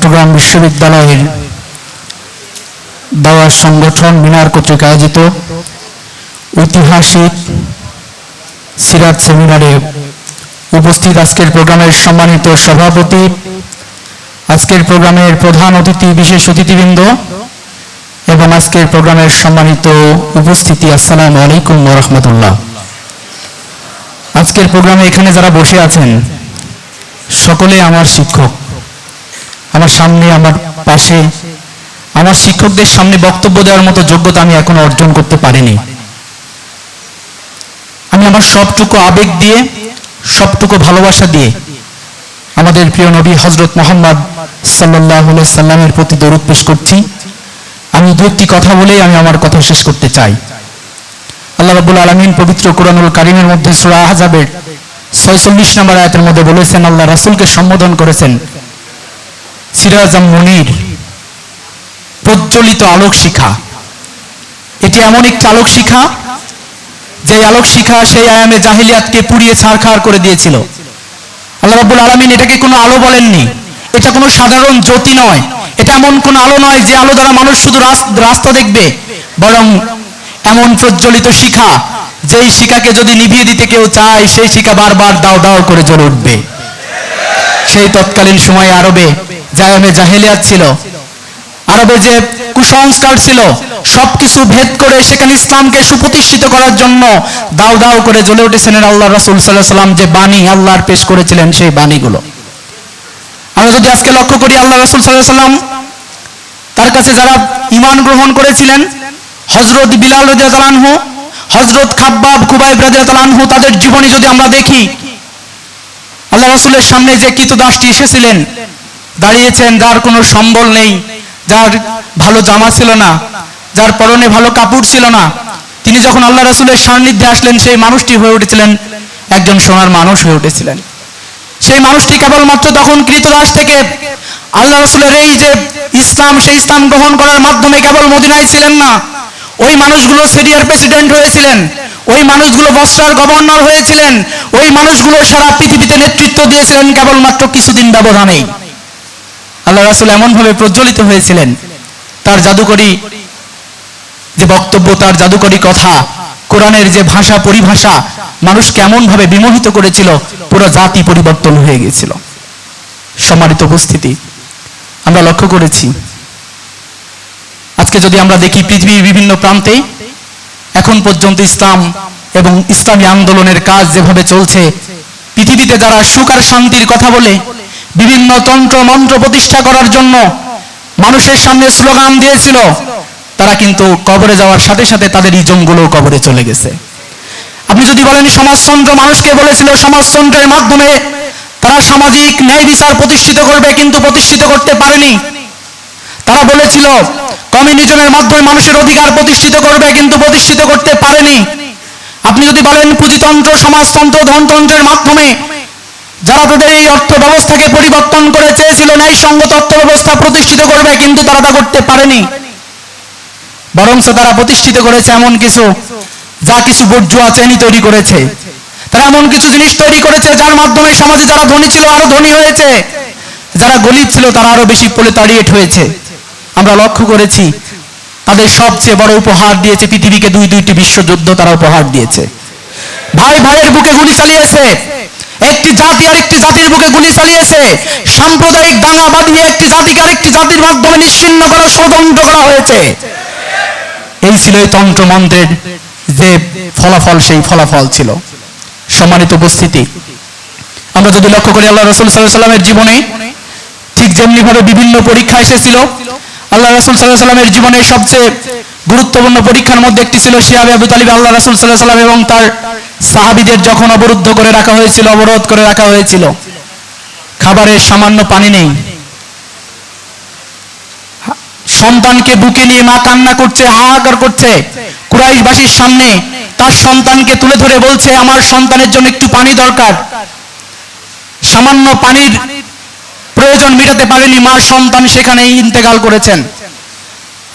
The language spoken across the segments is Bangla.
চট্টগ্রাম বিশ্ববিদ্যালয়ের দাওয়া সংগঠন মিনার কর্তৃক আয়োজিত ঐতিহাসিক সিরাত সেমিনারে উপস্থিত আজকের প্রোগ্রামের সম্মানিত সভাপতি, আজকের প্রোগ্রামের প্রধান অতিথি বিশেষ অতিথিবৃন্দ এবং আজকের প্রোগ্রামের সম্মানিত উপস্থিতি, আসসালামু আলাইকুম রহমতুল্লাহ। আজকের প্রোগ্রামে এখানে যারা বসে আছেন, সকলে আমার শিক্ষক। আমার সামনে, আমার পাশে, আমার শিক্ষকদের সামনে বক্তব্য দেওয়ার মতো যোগ্যতা আমি এখন অর্জন করতে পারিনি। আমি আমার সবটুকু আবেগ দিয়ে, সবটুকু ভালোবাসা দিয়ে আমাদের প্রিয় নবী হজরত মোহাম্মদ সাল্লাহ সাল্লামের প্রতি দরুদ পেশ করছি। আমি দু একটি কথা বলেই আমি আমার কথা শেষ করতে চাই। আল্লাহ রাবুল আলমিন পবিত্র কোরআনুল কারিমের মধ্যে সুরা আহজাবের ছয়চল্লিশ নম্বর আয়াতের মধ্যে বলেছেন, আল্লাহ রাসুলকে সম্বোধন করেছেন সিরাজাম মনির, প্রজ্বলিত আলোক শিখা এটি এমন একটি আলোক শিখা যে আলোক শিখা সেই আয়ামে জাহিলিয়াতকে পুড়িয়ে ছাড়খাড় করে দিয়েছিল। আল্লাহ রাব্বুল আলমিন এটাকে কোনো আলো বলেননি। এটা কোনো সাধারণ জ্যোতি নয়। এটা এমন কোন আলো নয় যে আলো দ্বারা মানুষ শুধু রাস্তা দেখবে, বরং এমন প্রজ্বলিত শিখা, যেই শিখাকে যদি নিভিয়ে দিতে কেউ চায়, সেই শিখা বারবার দাও দাও করে জ্বলে উঠবে। সেই তৎকালীন সময়ে আরবে জায়ামে জাহেলিয়াত ছিল। আরবে যে কুসংস্কার ছিল, সবকিছু ভেদ করে সেখানে ইসলামকে সুপ্রতিষ্ঠিত করার জন্য দাও দাও করে জ্বলে উঠেছিলেন আল্লাহ রসুল সাল্লাহ সাল্লাম যে বাণী আল্লাহর পেশ করেছিলেন সেই বাণীগুলো। আমরা যদি আজকে লক্ষ্য করি, আল্লাহ রসুল সাল্লাহ সাল্লাম তার কাছে যারা ইমান গ্রহণ করেছিলেন হজরত বিলাল রাজু হজরত খাব্বাব কুবাইব রাজু তাদের জীবনী যদি আমরা দেখি, আল্লাহ রসুলের সামনে যে কৃতদাসটি এসেছিলেন দাঁড়িয়েছেন, যার কোনো সম্বল নেই, যার ভালো জামা ছিল না, যার পরনে ভালো কাপড় ছিল না, তিনি যখন আল্লাহ রসুলের সান্নিধ্যে আসলেন, সেই মানুষটি হয়ে উঠেছিলেন, একজন সোনার মানুষ হয়ে উঠেছিলেন। সেই মানুষটি কেবলমাত্র তখন কৃতদাস থেকে আল্লাহ রসুলের এই যে ইসলাম, সেই ইসলাম গ্রহণ করার মাধ্যমে কেবল মদিনায় ছিলেন না, ওই মানুষগুলো সিরিয়ার প্রেসিডেন্ট হয়েছিলেন, ওই মানুষগুলো বস্ত্রার গভর্নর হয়েছিলেন, ওই মানুষগুলো সারা পৃথিবীতে নেতৃত্ব দিয়েছিলেন কেবলমাত্র কিছুদিন ব্যবধানেই। আল্লাহ রাসুল এমনভাবে প্রজ্বলিত হয়েছিলেন। তার জাদুকরী যে বক্তব্য, তার জাদুকরী কথা, কোরআনের যে ভাষা পরিভাষা, মানুষ কেমন ভাবে বিমোহিত করেছিল, পুরো জাতি পরিবর্তন হয়ে গেছিল সম্মানিত উপস্থিতি, আমরা লক্ষ্য করেছি, আজকে যদি আমরা দেখি পৃথিবীর বিভিন্ন প্রান্তে, এখন পর্যন্ত ইসলাম এবং ইসলামী আন্দোলনের কাজ যেভাবে চলছে, পৃথিবীতে যারা সুখ আর শান্তির কথা বলে বিভিন্ন তন্ত্র মন্ত্র প্রতিষ্ঠা করার জন্য মানুষের সামনে স্লোগান দিয়েছিল। তারা কিন্তু কবরে যাওয়ার সাথে সাথে তাদের ইজমগুলো কবরে চলে গেছে। আপনি যদি বলেন সমাজতন্ত্র মানুষকে বলেছিল, সমাজতন্ত্রের মাধ্যমে তারা সামাজিক ন্যায় বিচার প্রতিষ্ঠিত করবে, কিন্তু প্রতিষ্ঠিত করতে পারেনি। তারা বলেছিল, কমিউনিজমের মাধ্যমে মানুষের অধিকার প্রতিষ্ঠিত করবে, কিন্তু প্রতিষ্ঠিত করতে পারেনি। আপনি যদি বলেন পুঁজিতন্ত্র সমাজতন্ত্র, ধনতন্ত্রের মাধ্যমে যারা তাদের এই অর্থ ব্যবস্থাকে পরিবর্তন করে চেয়েছিল ন্যায়সঙ্গত অর্থ ব্যবস্থা প্রতিষ্ঠিত করবে, কিন্তু তারা তা করতে পারেনি। বরংস তারা প্রতিষ্ঠিত করেছে এমন কিছু, যা কিছু বর্জুয়া চেনি তৈরি করেছে। তারা এমন কিছু জিনিস তৈরি করেছে, যার মাধ্যমে সমাজে যারা ধনী ছিল, আরও ধনী হয়েছে। যারা গরিব ছিল, তারা আরও বেশি প্রলেতারিয়েট হয়েছে। আমরা লক্ষ্য করেছি, তাদের সবচেয়ে বড় উপহার দিয়েছে পৃথিবীকে দুই দুইটি বিশ্বযুদ্ধ তারা উপহার দিয়েছে। ভাই ভাইয়ের বুকে গুলি চালিয়েছে। একটি জাতি আর একটি জাতির বুকে গুলি চালিয়েছে। সাম্প্রদায়িক দাঙ্গা একটি জাতিকে আরেকটি জাতির মাধ্যমে নিশ্চিন্ন করার ষড়যন্ত্র করা হয়েছে। এই ছিল এই তন্ত্র মন্ত্রের যে ফলাফল, সেই ফলাফল ছিল। সম্মানিত উপস্থিতি। আমরা যদি লক্ষ্য করি, আল্লাহ রসুল সাল্লামের জীবনে ঠিক যেমনি ভাবে বিভিন্ন পরীক্ষা এসেছিল, আল্লাহ রসুল সাল্লামের জীবনের সবচেয়ে গুরুত্বপূর্ণ পরীক্ষার মধ্যে একটি ছিল শিয়াবে আবু তালিব, আল্লাহ রসুল সাল্লাহ সাল্লাম এবং তার সাহাবিদের যখন অবরুদ্ধ করে রাখা হয়েছিল, অবরোধ করে রাখা হয়েছিল, খাবারের সামান্য পানি নেই। সন্তানকে বুকে নিয়ে মা কান্না করছে হাহাকার করছে। কুরাইশবাসীর সামনে তার সন্তানকে তুলে ধরে বলছে, আমার সন্তানের জন্য একটু পানি দরকার। সামান্য পানির প্রয়োজন মেটাতে পারেনি মার সন্তান সেখানে ইন্তেকাল করেছেন।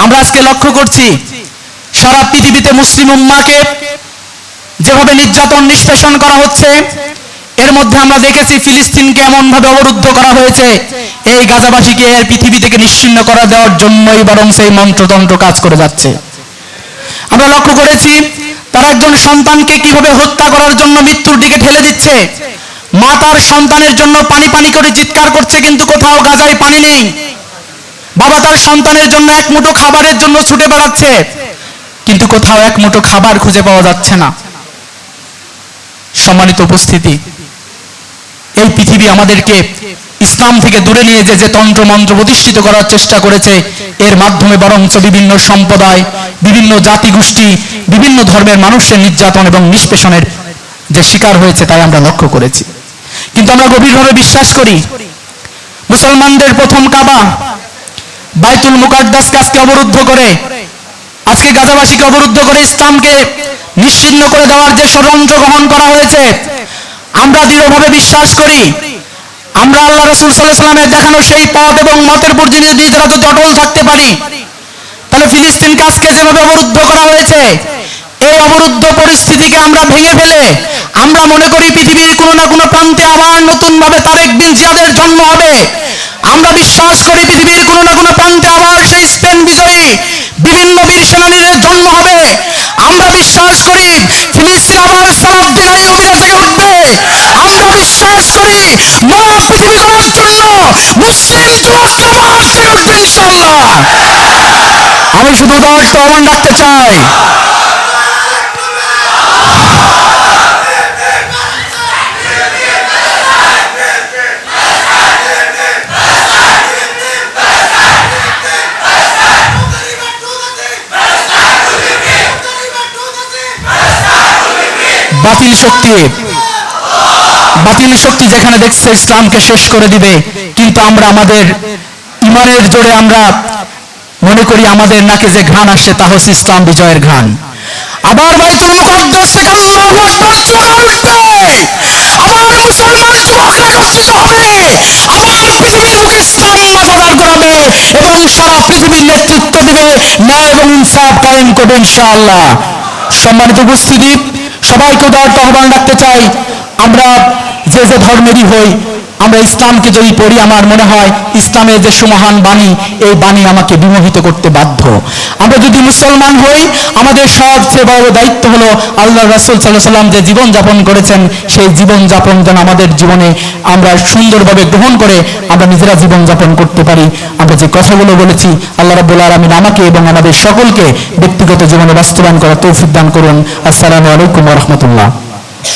আমরা আজকে লক্ষ্য করছি, সারা পৃথিবীতে মুসলিম উম্মাকে যেভাবে নির্যাতন নিষ্পেষণ করা হচ্ছে, এর মধ্যে আমরা দেখেছি ফিলিস্তিনকে এমন ভাবে অবরুদ্ধ করা হয়েছে। এই গাজাবাসীকে এর পৃথিবী থেকে নিশ্চিন্ন করা দেওয়ার জন্যই বরং সেই মন্ত্রতন্ত্র কাজ করে যাচ্ছে। আমরা লক্ষ্য করেছি, তারা একজন সন্তানকে কীভাবে হত্যা করার জন্য মৃত্যুর দিকে ঠেলে দিচ্ছে, মা তার সন্তানের জন্য পানি পানি করে চিৎকার করছে, কিন্তু কোথাও গাজায় পানি নেই। বাবা তার সন্তানের জন্য এক মুঠো খাবারের জন্য ছুটে বেড়াচ্ছে, কিন্তু কোথাও এক মুঠো খাবার খুঁজে পাওয়া যাচ্ছে না। সম্মানিত উপস্থিতি। এই পৃথিবী আমাদেরকে ইসলাম থেকে দূরে নিয়ে যে যে তন্ত্র মন্ত্র প্রতিষ্ঠিত করার চেষ্টা করেছে, এর মাধ্যমে বরঞ্চ বিভিন্ন সম্প্রদায়, বিভিন্ন জাতিগোষ্ঠী, বিভিন্ন ধর্মের মানুষের নির্যাতন এবং নিষ্পেষণের যে শিকার হয়েছে তাই আমরা লক্ষ্য করেছি। কিন্তু আমরা গভীরভাবে বিশ্বাস করি, মুসলমানদের প্রথম কাবা বাইতুল মুকাদ্দাসকে আজকে অবরুদ্ধ করে, আজকে গাজাবাসীকে অবরুদ্ধ করে ইসলামকে নিশ্চিহ্ন করে দেওয়ার যে ষড়যন্ত্র গ্রহণ করা হয়েছে, আমরা দৃঢ়ভাবে বিশ্বাস করি। আমরা আল্লাহ রসুল সাল্লামের দেখানো সেই পথ এবং মতের উপর যদি নিজেরা যদি অটল থাকতে পারি। তাহলে ফিলিস্তিনকে আজকে যেভাবে অবরুদ্ধ করা হয়েছে, এই অবরুদ্ধ পরিস্থিতিকে আমরা ভেঙে ফেলে, আমরা মনে করি পৃথিবীর কোনো না কোনো প্রান্তে আবার নতুন ভাবে তারেক বিন জিয়াদের জন্ম হবে। আমরা বিশ্বাস করি পৃথিবীর কোনো না কোনো প্রান্তে আবার সেই স্পেন বিজয়ী বিভিন্ন বীর সেনানীদের জন্ম হবে। আমরা বিশ্বাস করি ফিলিস্তিন আবার সালাউদ্দিন আইয়ুবীরা থেকে উঠবে আমরা বিশ্বাস করি মানব পৃথিবী করার জন্য মুসলিম থেকে উঠবে ইনশাআল্লাহ। আমি শুধু দশ আহ্বান রাখতে চাই। বাতিল শক্তি বাতিল শক্তি যেখানে দেখছে ইসলামকে শেষ করে দিবে কিন্তু আমরা আমাদের ইমানের জোরে আমরা মনে করি আমাদের নাকে যে ঘ্রাণ আসছে তা হচ্ছে ইসলাম বিজয়ের ঘ্রাণ আবার বাইতুল মুকাদ্দাস থেকে আল্লাহু উঠবে আবার মুসলমান যুবকরা একত্রিত হবে আবার পৃথিবীর বুকে ইসলাম মাথাদার করাবে এবং সারা পৃথিবীর নেতৃত্ব দিবে ন্যায় এবং ইনসাফ কায়েম করবে ইনশাআল্লাহ সম্মানিত উপস্থিতি সবাইকে উদাহরণ আহ্বান রাখতে চাই। আমরা যে যে ধর্মেরই হই আমরা ইসলামকে যদি পড়ি, আমার মনে হয় ইসলামের যে সুমহান বাণী, এই বাণী আমাকে বিমোহিত করতে বাধ্য। আমরা যদি মুসলমান হই, আমাদের সবচেয়ে বড় দায়িত্ব হলো আল্লাহ রাসুল সাল্লাহ সাল্লাম যে জীবন যাপন করেছেন, সেই জীবন যাপন যেন আমাদের জীবনে আমরা সুন্দরভাবে গ্রহণ করে আমরা নিজেরা জীবন যাপন করতে পারি। আমরা যে কথাগুলো বলেছি, আল্লাহ রাব্বুল আলমিন আমাকে এবং আমাদের সকলকে ব্যক্তিগত জীবনে বাস্তবায়ন করার তৌফিক দান করুন। আসসালামু আলাইকুম রহমতুল্লাহ।